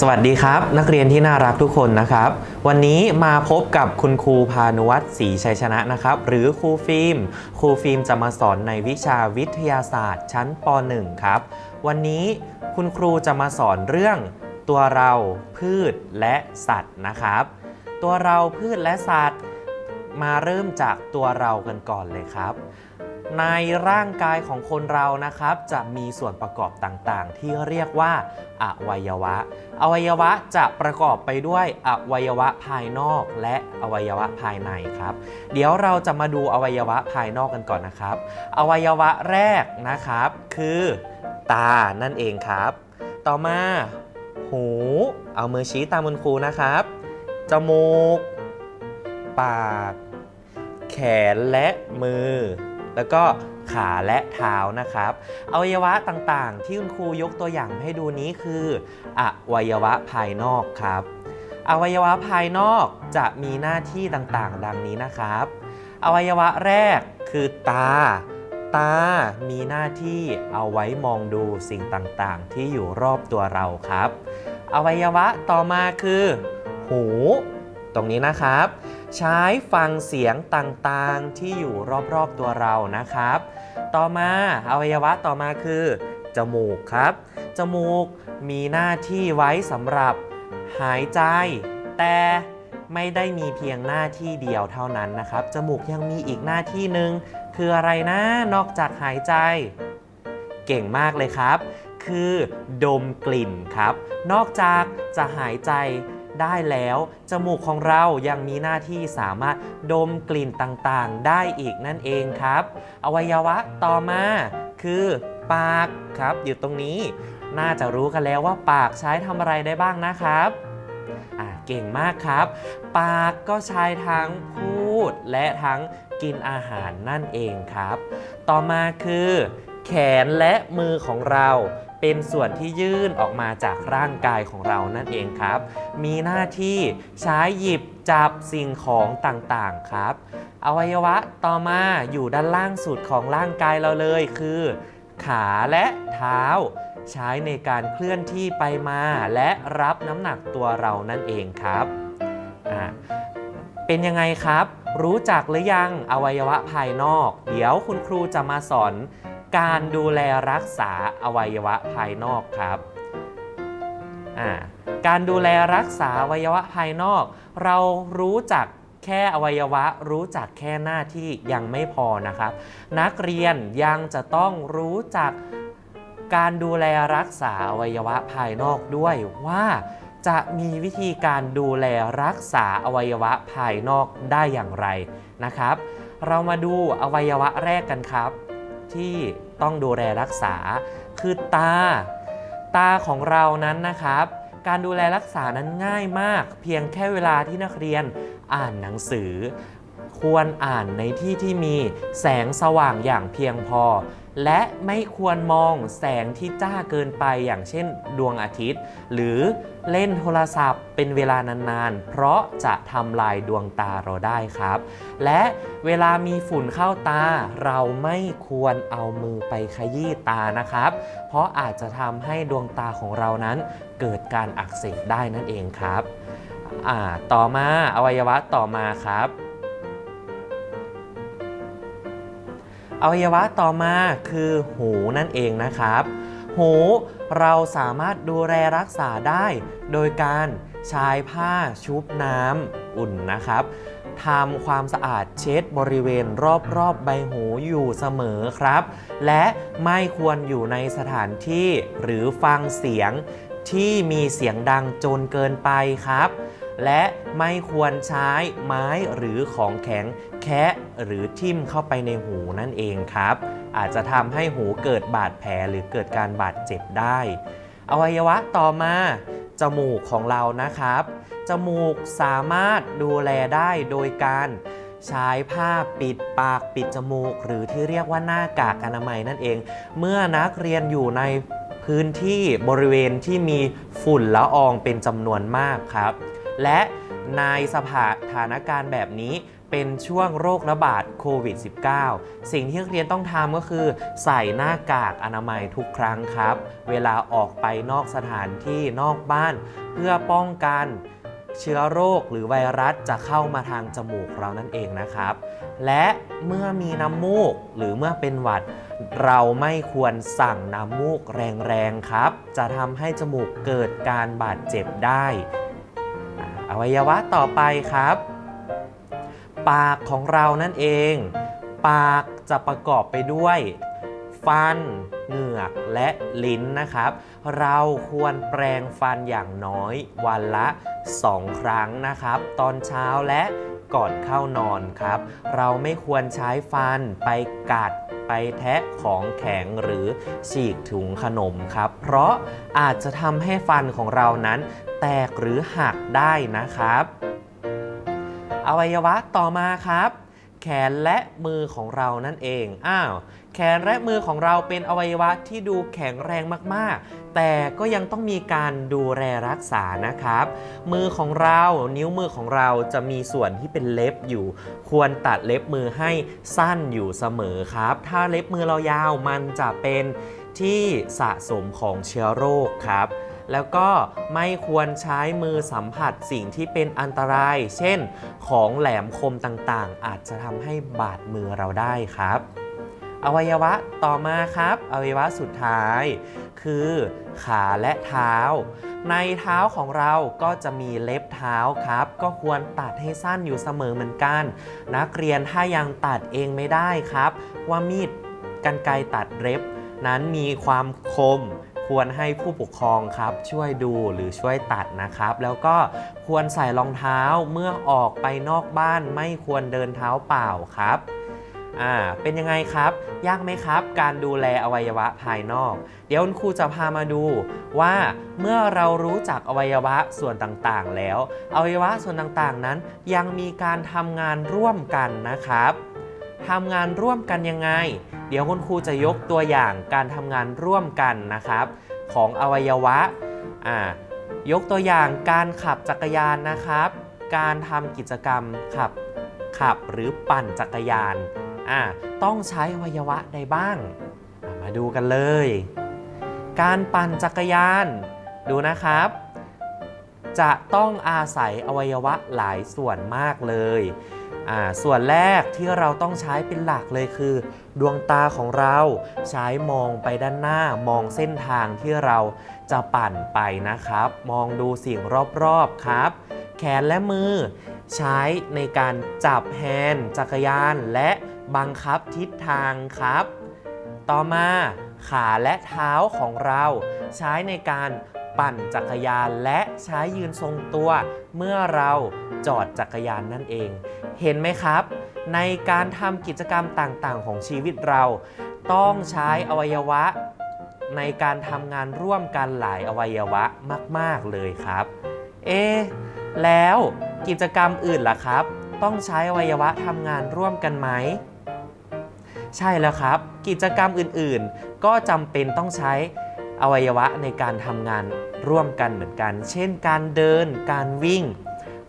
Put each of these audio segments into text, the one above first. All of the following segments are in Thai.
สวัสดีครับ นักเรียนที่น่ารักทุกคนนะครับ วันนี้มาพบกับคุณครูพานุวัฒน์ศรีชัยชนะนะครับ หรือครูฟิล์มครูฟิล์มจะมาสอนในวิชาวิทยาศาสตร์ชั้นป .1 ครับ วันนี้คุณครูจะมาสอนเรื่องตัวเราพืชและสัตว์นะครับ ตัวเราพืชและสัตว์ มาเริ่มจากตัวเรากันก่อนเลยครับ ในร่างกายของคนเรานะครับ จะมีส่วนประกอบต่างๆ ที่เรียกว่าอวัยวะ อวัยวะจะประกอบไปด้วยอวัยวะภายนอกและอวัยวะภายในครับ เดี๋ยวเราจะมาดูอวัยวะภายนอกกันก่อนนะครับ อวัยวะแรกนะครับ คือตานั่นเองครับ ต่อมา หู เอามือชี้ตามคุณครูนะครับ จมูก ปาก แขนและมือ แล้วก็ขาและเท้านะครับอวัยวะต่างๆ ที่คุณครูยกตัวอย่างให้ดูนี้คืออวัยวะภายนอกครับ อวัยวะภายนอกจะมีหน้าที่ต่างๆ ดังนี้นะครับ อวัยวะแรกคือตา ตา มีหน้าที่เอาไว้มองดูสิ่งต่างๆ ที่อยู่รอบตัวเราครับ อวัยวะต่อมาคือ หู ตรงนี้นะครับ ใช้ฟังเสียงต่างๆที่อยู่รอบๆตัวเรานะครับ ต่อมาอวัยวะต่อมาคือ จมูกครับ จมูกมีหน้าที่ไว้สำหรับหายใจ แต่ไม่ได้มีเพียงหน้าที่เดียวเท่านั้นนะครับ จมูกยังมีอีกหน้าที่หนึ่งคืออะไรนะ นอกจากหายใจ เก่งมากเลยครับ คือดมกลิ่นครับ นอกจากจะหายใจ ได้แล้ว จมูกของเรายังมีหน้าที่สามารถดมกลิ่นต่างๆ ได้อีกนั่นเองครับ อวัยวะต่อมาคือปากครับอยู่ตรงนี้ น่าจะรู้กันแล้วว่าปากใช้ทำอะไรได้บ้างนะครับเก่งมากครับ ปากก็ใช้ทั้งพูดและทั้งกินอาหารนั่นเองครับ ต่อมาคือ แขนและมือของเรา เป็นส่วนที่ยื่นออกมาจากร่างกายของเรานั่นเองครับ มีหน้าที่ใช้หยิบจับสิ่งของต่างๆครับ อวัยวะต่อมาอยู่ด้านล่างสุดของร่างกายเราเลยคือ ขาและเท้า ใช้ในการเคลื่อนที่ไปมาและรับน้ำหนักตัวเรานั่นเองครับเป็นยังไงครับ รู้จักหรือยังอวัยวะภายนอก เดี๋ยวคุณครูจะมาสอน การดูแลรักษาอวัยวะภายนอกครับการดูแลรักษาอวัยวะภายนอก เรารู้จักแค่อวัยวะรู้จักแค่หน้าที่ยังไม่พอนะครับ นักเรียนยังจะต้องรู้จักการดูแลรักษาอวัยวะภายนอกด้วยว่าจะมีวิธีการดูแลรักษาอวัยวะภายนอกได้อย่างไรนะครับ เรามาดูอวัยวะแรกกันครับ ที่ต้องดูแลรักษา คือตา ตาของเรานั้นนะครับ การดูแลรักษานั้นง่ายมาก เพียงแค่เวลาที่นักเรียนอ่านหนังสือ ควรอ่านในที่ที่มีแสงสว่างอย่างเพียงพอ และไม่ควรมองแสงที่จ้าเกินไปอย่างเช่นดวงอาทิตย์ หรือเล่นโทรศัพท์เป็นเวลานานๆ เพราะจะทำลายดวงตาเราได้ครับ และเวลามีฝุ่นเข้าตา เราไม่ควรเอามือไปขยี้ตานะครับ เพราะอาจจะทำให้ดวงตาของเรานั้นเกิดการอักเสบได้นั่นเองครับ ต่อมาอวัยวะต่อมาครับ อวัยวะต่อมาคือหูนั่นเองนะครับ หูเราสามารถดูแลรักษาได้ โดยการใช้ผ้าชุบน้ำอุ่นนะครับทำความสะอาดเช็ดบริเวณรอบๆใบหูอยู่เสมอครับ และไม่ควรอยู่ในสถานที่หรือฟังเสียงที่มีเสียงดังจนเกินไปครับ และไม่ควรใช้ไม้หรือของแข็ง แคะหรือทิ่มเข้าไปในหูนั่นเองครับ อาจจะทำให้หูเกิดบาดแผลหรือเกิดการบาดเจ็บได้ อวัยวะต่อมาจมูกของเรานะครับ จมูกสามารถดูแลได้โดยการใช้ผ้าปิดปากปิดจมูก หรือที่เรียกว่าหน้ากากอนามัยนั่นเอง เมื่อนักเรียนอยู่ในพื้นที่บริเวณที่มีฝุ่นละอองเป็นจำนวนมากครับ และในสถานการณ์แบบนี้ เป็นช่วงโรคระบาดโควิด -19 สิ่งที่นักเรียนต้องทำก็คือใส่หน้ากากอนามัยทุกครั้งครับ เวลาออกไปนอกสถานที่นอกบ้าน เพื่อป้องกันเชื้อโรคหรือไวรัสจะเข้ามาทางจมูกเรานั่นเองนะครับ และเมื่อมีน้ำมูกหรือเมื่อเป็นหวัด เราไม่ควรสั่งน้ำมูกแรงๆครับ จะทำให้จมูกเกิดการบาดเจ็บได้อ่าอวัยวะต่อไปครับ ปากของเรานั่นเอง ปากจะประกอบไปด้วย ฟัน เหงือกและลิ้นนะครับ เราควรแปรงฟันอย่างน้อยวันละ 2 ครั้งนะครับ ตอนเช้าและก่อนเข้านอนครับ เราไม่ควรใช้ฟันไปกัดไปแทะของแข็งหรือฉีกถุงขนมครับ เพราะอาจจะทำให้ฟันของเรานั้น แตกหรือหักได้นะครับ อวัยวะต่อมาครับ แขนและมือของเรานั่นเอง อ้าว แขนและมือของเราเป็นอวัยวะที่ดูแข็งแรงมากๆ แต่ก็ยังต้องมีการดูแลรักษานะครับ มือของเรา นิ้วมือของเราจะมีส่วนที่เป็นเล็บอยู่ ควรตัดเล็บมือให้สั้นอยู่เสมอครับ ถ้าเล็บมือเรายาวมันจะเป็นที่สะสมของเชื้อโรคครับ แล้วก็ไม่ควรใช้มือสัมผัสสิ่งที่เป็นอันตราย เช่น ของแหลมคมต่างๆ อาจจะทำให้บาดมือเราได้ครับ อวัยวะต่อมาครับ อวัยวะสุดท้าย คือขาและเท้า ในเท้าของเราก็จะมีเล็บเท้าครับ ก็ควรตัดให้สั้นอยู่เสมอเหมือนกัน นักเรียนถ้ายังตัดเองไม่ได้ครับ ว่ามีดกันไกรตัดเล็บนั้นมีความคม ควรให้ผู้ปกครองครับช่วยดูหรือช่วยตัดนะครับ แล้วก็ควรใส่รองเท้าเมื่อออกไปนอกบ้านไม่ควรเดินเท้าเปล่าครับอ่าเป็นยังไงครับ ยากไหมครับ การดูแลอวัยวะภายนอก เดี๋ยวคุณครูจะพามาดูว่าเมื่อเรารู้จักอวัยวะส่วนต่างๆ แล้ว อวัยวะส่วนต่างๆนั้น ยังมีการทำงานร่วมกันนะครับทำงานร่วมกันยังไง เดี๋ยวคุณครูจะยกตัวอย่างการทำงานร่วมกันนะครับ ของอวัยวะอ่ายกตัวอย่างการขับจักรยานนะครับ การทำกิจกรรมขับขับหรือปั่นจักรยานอ่าต้องใช้อวัยวะใดบ้าง มาดูกันเลย การปั่นจักรยานดูนะครับ จะต้องอาศัยอวัยวะหลายส่วนมากเลย ส่วนแรกที่เราต้องใช้เป็นหลักเลยคือ ดวงตาของเราใช้มองไปด้านหน้ามองเส้นทางที่เราจะปั่นไปนะครับ มองดูสิ่งรอบๆครับ แขนและมือ ใช้ในการจับแฮนด์จักรยานและบังคับทิศทางครับ ต่อมาขาและเท้าของเราใช้ในการ ปั่นจักรยานและใช้ยืนทรงตัว เมื่อเราจอดจักรยานนั่นเอง เห็นไหมครับ ในการทำกิจกรรมต่างๆ ของชีวิตเรา ต้องใช้อวัยวะ ในการทำงานร่วมกันหลายอวัยวะมาก ๆ เลยครับ เอะแล้วกิจกรรมอื่นล่ะครับ ต้องใช้อวัยวะทำงานร่วมกันไหมใช่แล้วครับ กิจกรรมอื่นๆ ก็จำเป็นต้องใช้ อวัยวะในการทำงานร่วมกันเหมือนกัน เช่น การเดิน การวิ่ง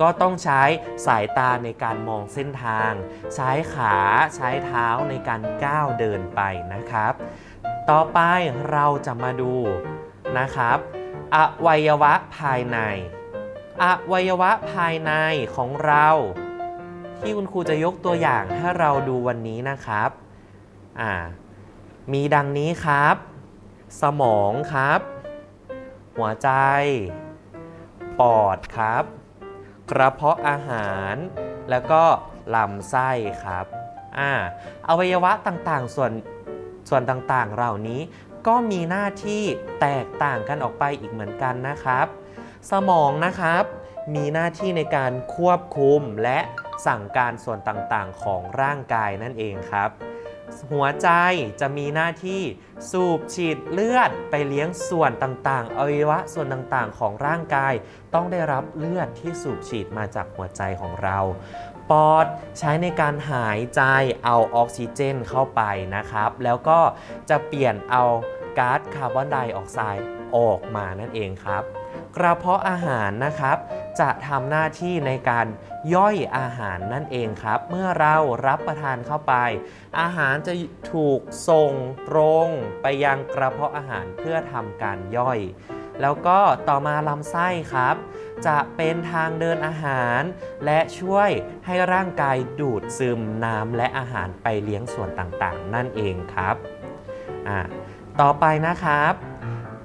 ก็ต้องใช้สายตาในการมองเส้นทาง ใช้ขาใช้เท้าในการก้าวเดินไปนะครับ ต่อไปเราจะมาดูนะครับ อวัยวะภายใน อวัยวะภายในของเรา ที่คุณครูจะยกตัวอย่างให้เราดูวันนี้นะครับ อ่า มีดังนี้ครับ สมองครับ หัวใจ ปอดครับ กระเพาะอาหาร แล้วก็ลำไส้ครับอ่าอวัยวะต่างๆ ส่วนส่วนต่างๆ เหล่านี้ก็มีหน้าที่แตกต่างกันออกไปอีกเหมือนกันนะครับ สมองนะครับ มีหน้าที่ในการควบคุมและสั่งการส่วนต่างๆ ของร่างกายนั่นเองครับ หัวใจจะมีหน้าที่สูบฉีดเลือดไปเลี้ยงส่วนต่างๆ อวัยวะส่วนต่างๆ ของร่างกาย ต้องได้รับเลือดที่สูบฉีดมาจากหัวใจของเรา ปอดใช้ในการหายใจเอาออกซิเจนเข้าไปนะครับ แล้วก็จะเปลี่ยนเอาก๊าซคาร์บอนไดออกไซด์ออกมานั่นเองครับ กระเพาะอาหารนะครับ จะทำหน้าที่ในการย่อยอาหารนั่นเองครับ เมื่อเรารับประทานเข้าไป อาหารจะถูกส่งตรงไปยังกระเพาะอาหารเพื่อทำการย่อย แล้วก็ต่อมาลำไส้ครับ จะเป็นทางเดินอาหาร และช่วยให้ร่างกายดูดซึมน้ำและอาหารไปเลี้ยงส่วนต่างๆ นั่นเองครับ ต่อไปนะครับ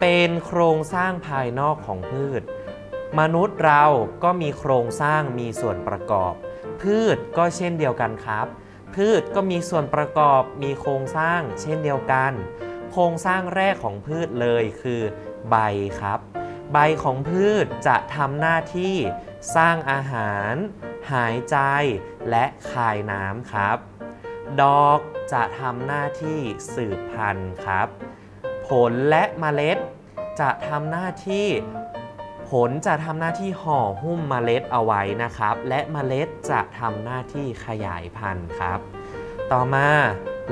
เป็นโครงสร้างภายนอกของพืช มนุษย์เราก็มีโครงสร้างมีส่วนประกอบ พืชก็เช่นเดียวกันครับ พืชก็มีส่วนประกอบมีโครงสร้างเช่นเดียวกัน โครงสร้างแรกของพืชเลยคือใบครับ ใบของพืชจะทำหน้าที่สร้างอาหาร หายใจ และคายน้ำครับ ดอกจะทำหน้าที่สืบพันธุ์ครับ ผลและเมล็ด จะทำหน้าที่ผลจะทำหน้าที่ห่อหุ้มเมล็ดเอาไว้นะครับ และเมล็ดจะทำหน้าที่ขยายพันธุ์ครับ ต่อมา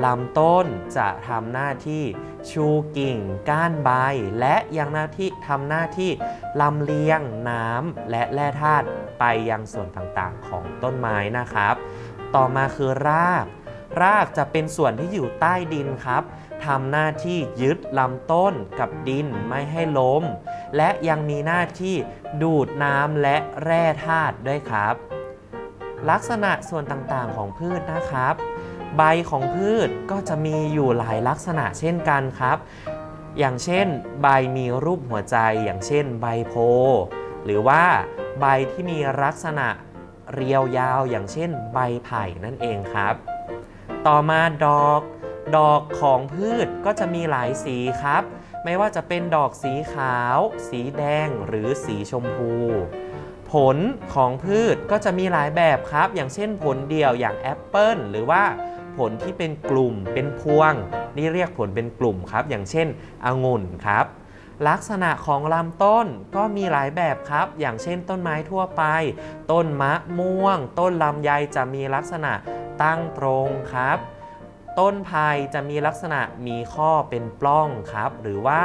ลำต้นจะทำหน้าที่ชูกิ่ง ก้านใบ และยังหน้าที่ทำหน้าที่ลำเลียงน้ำและแร่ธาตุไปยังส่วนต่างๆของต้นไม้นะครับ ต่อมาคือราก รากจะเป็นส่วนที่อยู่ใต้ดินครับ ทำหน้าที่ยึดลำต้นกับดินไม่ให้ล้ม และยังมีหน้าที่ดูดน้ำและแร่ธาตุด้วยครับ ลักษณะส่วนต่างๆของพืชนะครับ ใบของพืชก็จะมีอยู่หลายลักษณะเช่นกันครับ อย่างเช่น ใบมีรูปหัวใจอย่างเช่น ใบโพ หรือว่าใบที่มีลักษณะเรียวยาวอย่างเช่น ใบไผ่นั่นเองครับ ต่อมาดอก ดอกของพืชก็จะมีหลายสีครับ ไม่ว่าจะเป็นดอกสีขาว สีแดงหรือสีชมพู ผลของพืชก็จะมีหลายแบบครับ อย่างเช่นผลเดี่ยวอย่างแอปเปิลหรือว่าผลที่เป็นกลุ่มเป็นพวง นี่เรียกผลเป็นกลุ่มครับ อย่างเช่นองุ่นครับ ลักษณะของลำต้นก็มีหลายแบบครับ อย่างเช่นต้นไม้ทั่วไป ต้นมะม่วง ต้นลำไยจะมีลักษณะตั้งตรงครับ ต้นไผ่จะมีลักษณะมีข้อเป็นปล้องครับ หรือว่า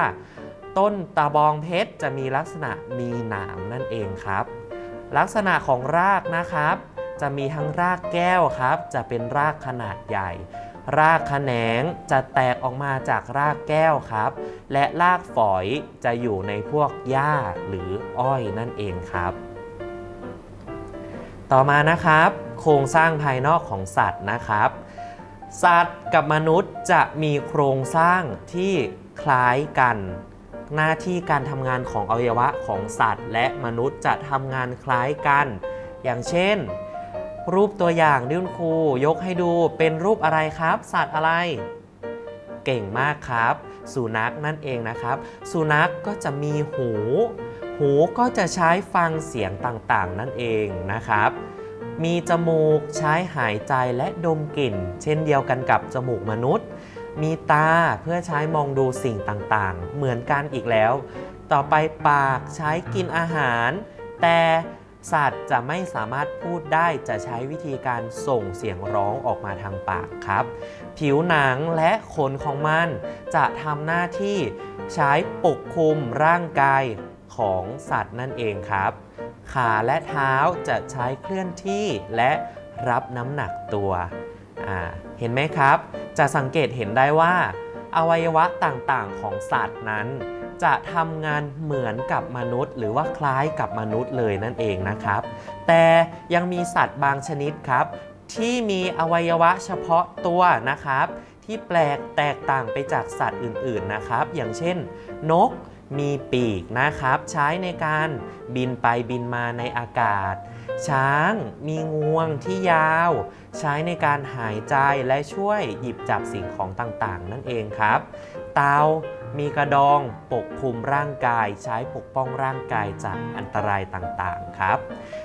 ต้นตะบองเพชรจะมีลักษณะมีหนามนั่นเองครับ ลักษณะของรากนะครับ จะมีทั้งรากแก้วครับ จะเป็นรากขนาดใหญ่ รากแขนงจะแตกออกมาจากรากแก้วครับ และรากฝอยจะอยู่ในพวกหญ้าหรืออ้อยนั่นเองครับต่อมานะครับ โครงสร้างภายนอกของสัตว์นะครับ สัตว์กับมนุษย์จะมีโครงสร้างที่คล้ายกัน หน้าที่การทำงานของอวัยวะของสัตว์ และมนุษย์จะทำงานคล้ายกัน อย่างเช่น รูปตัวอย่างที่คุณครูยกให้ดูเป็นรูปอะไรครับ สัตว์อะไร เก่งมากครับ สุนัขนั่นเองนะครับ สุนัขก็จะมีหู หูก็จะใช้ฟังเสียงต่างๆ นั่นเองนะครับ มีจมูกใช้หายใจและดมกลิ่น เช่นเดียวกันกับจมูกมนุษย์ มีตาเพื่อใช้มองดูสิ่งต่างๆ เหมือนกันอีกแล้ว ต่อไปปากใช้กินอาหาร แต่สัตว์จะไม่สามารถพูดได้จะใช้วิธีการส่งเสียงร้องออกมาทางปากครับ ผิวหนังและขนของมัน จะทำหน้าที่ใช้ปกคลุมร่างกายของสัตว์นั่นเองครับ ขาและเท้าจะใช้เคลื่อนที่และรับน้ำหนักตัวเห็นไหมครับ จะสังเกตเห็นได้ว่า อวัยวะต่างๆของสัตว์นั้น จะทำงานเหมือนกับมนุษย์ หรือว่าคล้ายกับมนุษย์เลยนั่นเองนะครับ แต่ยังมีสัตว์บางชนิดครับ ที่มีอวัยวะเฉพาะตัวนะครับ ที่แปลกแตกต่างไปจากสัตว์อื่นๆนะครับ อย่างเช่น นก มีปีกนะครับ ใช้ในการบินไปบินมาในอากาศ ช้างมีงวงที่ยาว ใช้ในการหายใจและช่วยหยิบจับสิ่งของต่างๆ นั่นเองครับ เตามีกระดองปกคลุมร่างกาย ใช้ปกป้องร่างกายจากอันตรายต่างๆครับ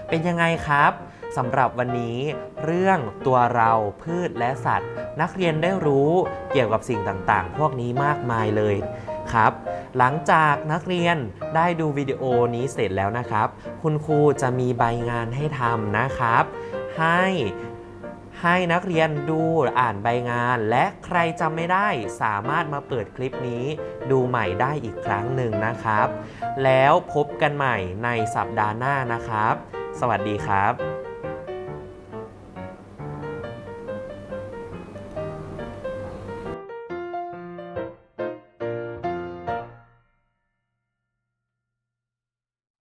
เป็นยังไงครับสำหรับวันนี้ เรื่องตัวเราพืชและสัตว์ นักเรียนได้รู้เกี่ยวกับสิ่งต่างๆ พวกนี้มากมายเลย ครับ หลังจากนักเรียนได้ดูวิดีโอนี้เสร็จแล้วนะครับ คุณครูจะมีใบงานให้ทำนะครับ ให้ให้นักเรียนดูอ่านใบงาน และใครจำไม่ได้สามารถมาเปิดคลิปนี้ดูใหม่ได้อีกครั้งหนึ่งนะครับ แล้วพบกันใหม่ในสัปดาห์หน้านะครับ สวัสดีครับ